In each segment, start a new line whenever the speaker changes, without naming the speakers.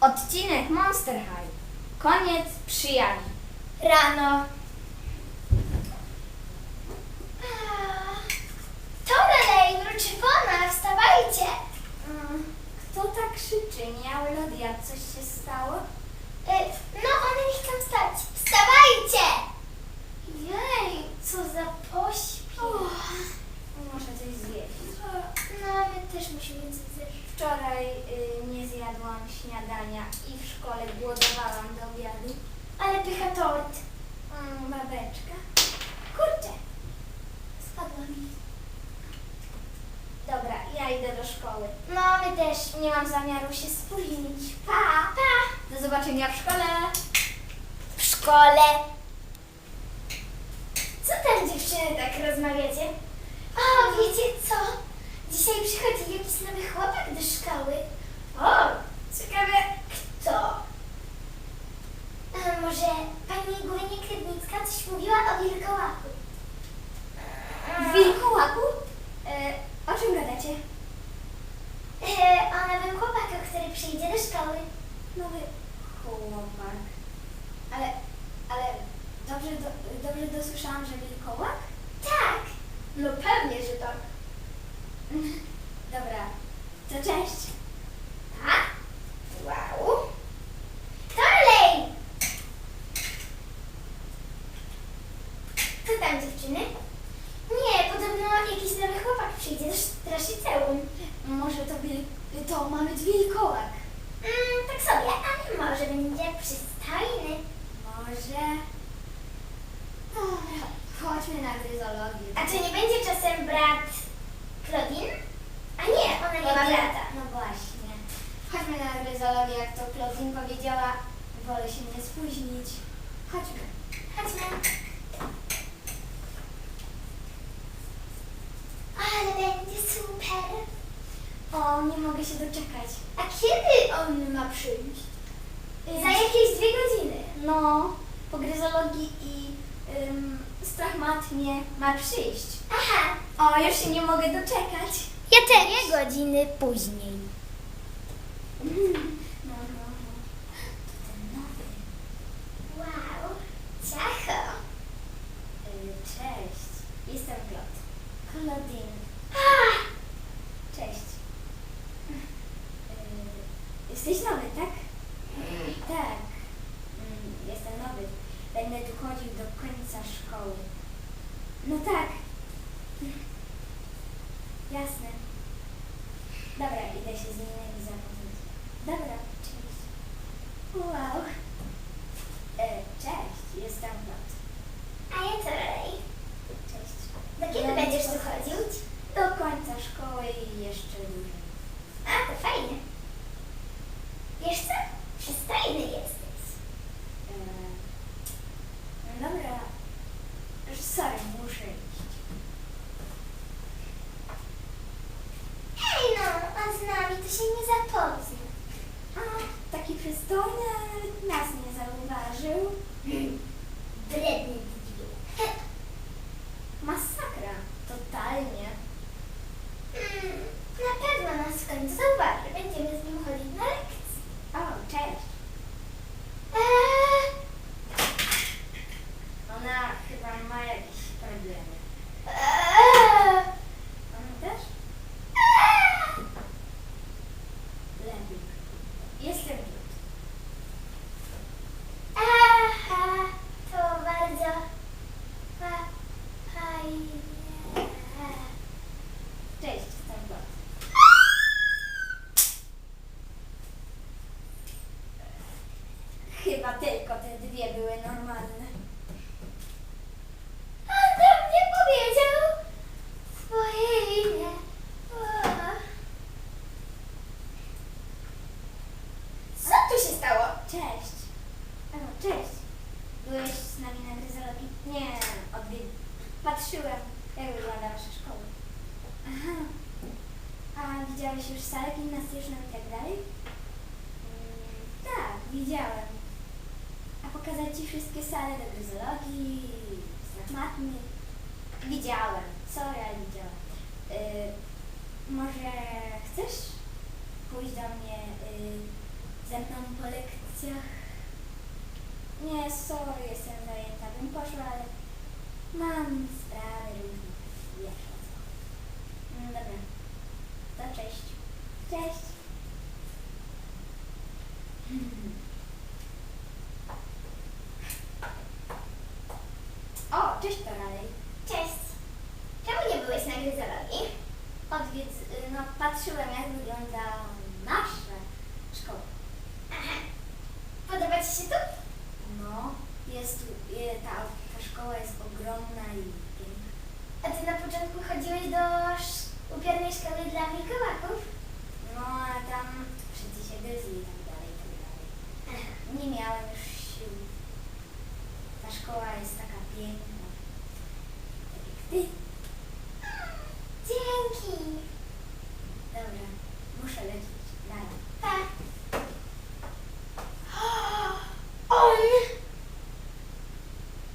Odcinek Monster High. Koniec przyjaźni.
Rano. To dalej, wróczywona, wstawajcie.
Mm, Kto tak krzyczy? Nie, Aulodia, coś się stało?
Y, No, one nie chcą wstać. Wstawajcie! Jej, co za pośpiech.
Muszę coś zjeść.
No, my też musimy coś zjeść.
Wczoraj y, nie zjadłam śniadania i w szkole głodowałam do obiadu.
Ale pycha tort.
Mm, babeczka.
Kurczę. Spadła mi.
Dobra, ja idę do szkoły.
No, my też.
Nie mam zamiaru się spóźnić. Pa!
Pa!
Do zobaczenia w szkole.
W szkole. Co tam dziewczyny tak rozmawiacie? O, wiecie co? Dzisiaj przychodzi jakiś nowy chłopak do szkoły. Szkoły.
Nowy chłopak. Ale, ale dobrze, do, dobrze dosłyszałam, że wilkołak?
Tak.
No pewnie, że tak. Dobra, to cześć.
A? Wow. Dalej! Co tam dziewczyny? Nie, podobno jakiś nowy chłopak przyjdzie do straszyceum.
Może to wil, to mamy wilkołak.
Mm, tak sobie, ale może będzie przystojny.
Może... Dobra, chodźmy na gryzologię.
A czy nie będzie czasem brat Claudine? A nie, ona nie ma brata.
No właśnie. Chodźmy na gryzologię, jak to Claudine powiedziała. Wolę się nie spóźnić. Chodźmy.
Chodźmy. Ale będzie super.
O, nie mogę się doczekać.
A kiedy on ma przyjść? Za jakieś dwie godziny.
No, po gryzologii i strachmatnie ma przyjść.
Aha.
O, już się nie mogę doczekać.
Ja też. Dwie godziny później.
No, no, no. To ten nowy.
Wow. Ciacho.
Y, cześć, jestem Klot. Claudine.
Ah,
Cześć. Y, jesteś nowy, tak? Tak. Mm, jestem nowy. Będę tu chodził do końca szkoły. No tak. Jasne. Dobra, idę się z zapoznać. Dobra, cześć. Wow. E, cześć, jestem Klot.
a ja co dalej?
Cześć.
Do kiedy będziesz tu chodził?
Do końca szkoły i jeszcze dłużej.
A, to fajnie. Wiesz co? Przystojny jesteś.
E, no dobra. Sorry, muszę iść.
Ej no, on z nami to się nie zapozna.
A, taki przystojny, nas nie zauważył.
Bredny debil.
Masakra. Totalnie.
Mm, Na pewno nas w końcu zauważy. Będziemy z nim chodzić na lekcje.
O, cześć.
Eee,
Ona chyba ma jakieś problemy.
eee,
Ona też?
eee.
Lepiej. Jestem tu.
Aha, to bardzo fa- fajnie.
Cześć, jestem Klot. Chyba tylko te dwie były normalne.
On do mnie powiedział swoje imię. O. Co tu się stało?
Cześć. O, cześć. Byłeś z nami na gryzologii? Nie, odwiedź. Patrzyłem, jak wygląda wasza szkoła. Aha. A widziałeś już salę gimnastyczną i tak dalej? Mm, tak, widziałem. A pokazać ci wszystkie sale do gryzologii, matmy? Widziałem. Sorry, ale widziałem. Y, może chcesz pójść do mnie y, ze mną
lekcjach.
Nie, sorry, jestem zajęta. Bym poszła, ale mam sprawy różne. Wiesz o co. No dobra. To cześć. O, cześć Toralej.
Cześć. Czemu nie byłeś na gryzologii?
Odwiedz, y, no patrzyłem jak wygląda nasza szkoła.
Aha. Podoba Ci się tu?
No, jest tu, y, ta, ta szkoła jest ogromna i piękna.
A Ty na początku chodziłeś do sz- upiornej szkoły dla wilkołaków?
No, a tam wszyscy się gryzli i tak dalej, i tak dalej. Nie miałem już sił. Ta szkoła jest taka piękna. Tak jak ty.
Dzięki.
Dobra, muszę lecieć. Dalej.
Pa. On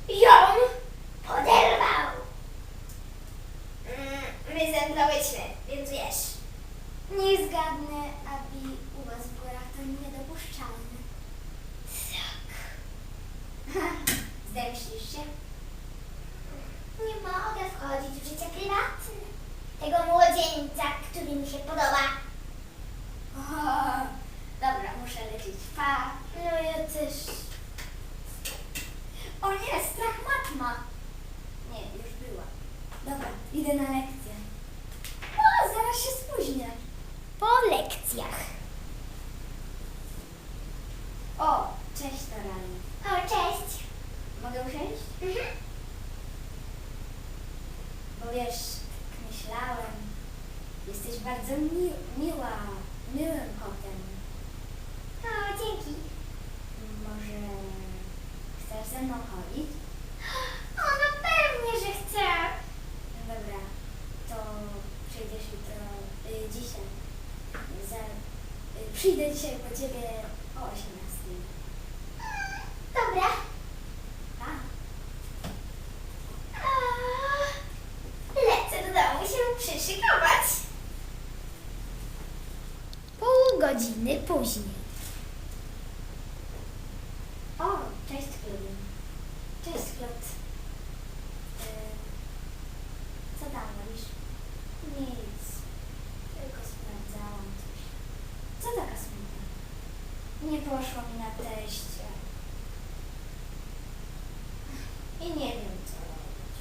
ją poderwał. Mm, My zemdlałyśmy, więc wiesz.
Nie zgadnę, Abi, u was w górach to niedopuszczalne.
Tak.
Zemścisz się?
Nie mogę wchodzić w życie prywatne. Tego młodzieńca, który mi się podoba.
O, dobra, muszę lecieć. Pa.
No ja też.
O nie, strach matma. Nie, już była. Dobra, idę na lekcję. O, zaraz się spóźnię.
Po lekcjach.
O, cześć Torali.
O, cześć.
Mogę usiąść?
Mhm.
Bo wiesz, myślałem, jesteś bardzo mi miła, miłym kotem.
O, dzięki.
Może chcesz ze mną chodzić?
O, no pewnie, że chcę.
No dobra, to przyjdziesz jutro, y, dzisiaj. Za, y, przyjdę dzisiaj po ciebie o 18.
Dobra.
A,
A, Lecę do domu się przyszykować. Pół godziny później.
o, cześć Klubin. Cześć Klot. Y, co tam robisz? Nic, tylko sprawdzałam coś. Co taka smutna? Nie poszło mi na teście. I nie wiem, co robić.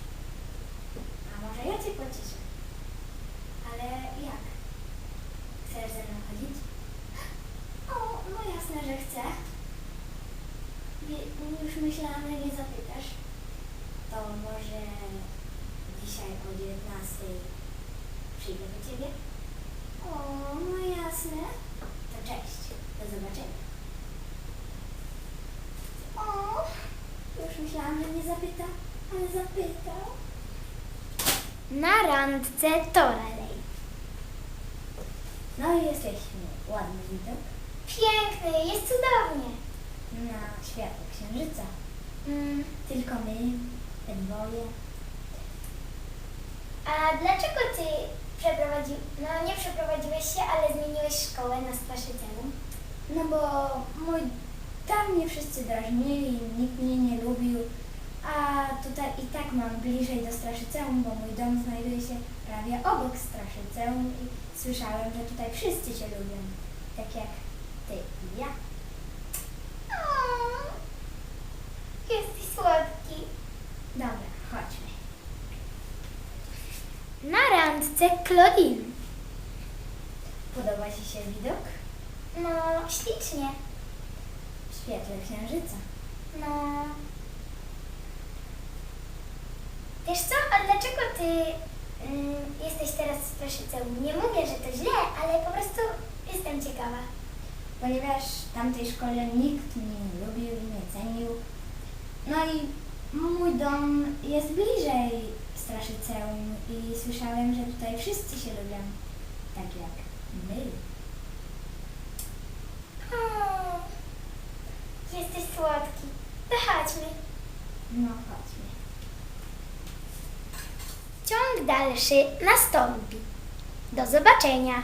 A może ja cię pocieszę? Ale jak? Chcesz ze mną chodzić? O, no jasne, że chcę. Wie- Już myślałam, że nie zapytasz. To może dzisiaj o 19 przyjdę do ciebie? O, no jasne. To cześć. Do zobaczenia. O, już myślałam, że nie zapyta, ale zapytał.
Na randce Toralej.
No i jesteśmy. Ładny widok
Piękny, jest cudownie.
na światło księżyca.
Mm,
Tylko my, we dwoje.
A dlaczego ty przeprowadził, no nie przeprowadziłeś się, ale zmieniłeś szkołę na Straszyceum?
No bo mój, tam mnie wszyscy drażnili, nikt mnie nie lubił, a tutaj i tak mam bliżej do Straszyceum, bo mój dom znajduje się prawie obok Straszyceum i słyszałem, że tutaj wszyscy się lubią, tak jak ty i ja.
O, jesteś słodki.
Dobra, chodźmy.
Na randce Claudine.
Podoba Ci się widok?
No, ślicznie.
W świetle księżyca.
No. Wiesz co, a dlaczego ty mm, jesteś teraz w? Nie mówię, że to źle, ale po prostu jestem ciekawa.
Ponieważ w tamtej szkole nikt mnie nie lubił i nie cenił. No i mój dom jest bliżej Straszyceum i słyszałem, że tutaj wszyscy się lubią. Tak jak my.
O, jesteś słodki. To chodźmy.
No chodźmy.
Ciąg dalszy nastąpi. Do zobaczenia.